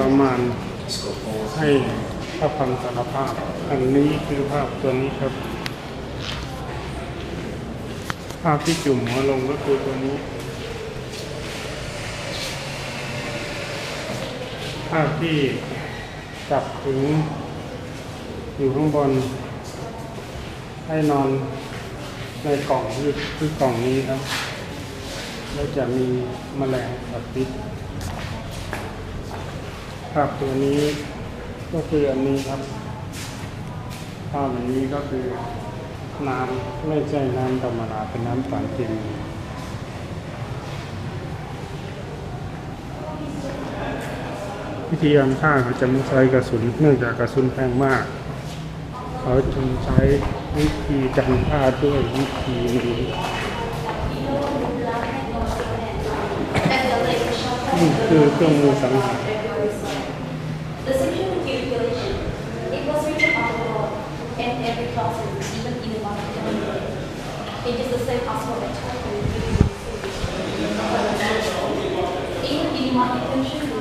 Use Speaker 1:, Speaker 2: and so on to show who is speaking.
Speaker 1: รมานให้พระพังสารภาพ อันนี้คือภาพตัวนี้ครับ ภาพที่จุ่มหัวลงก็คือตัวนี้ ภาพที่จับถึง อยู่ข้างบน ให้นอนในกล่องคือคือกล่องนี้ครับ แล้วจะมีแมลงสัตว์พิษ ภาพตัวนี้ก็คืออันนี้ครับภาพอันนี้ก็คือน้ำไม่ใช่น้ำธรรมดาเป็นน้ำสารเคมีวิธีการฆ่าเขาจะไม่ใช้กระสุนเนื่องจากกระสุนแพงมาก เขาจึงใช้วิธีการฆ่าด้วยวิธีนี้นี่คือเครื่องมือสังหาร
Speaker 2: in every classroom, even in one market. It is the same as for a child Even in the market.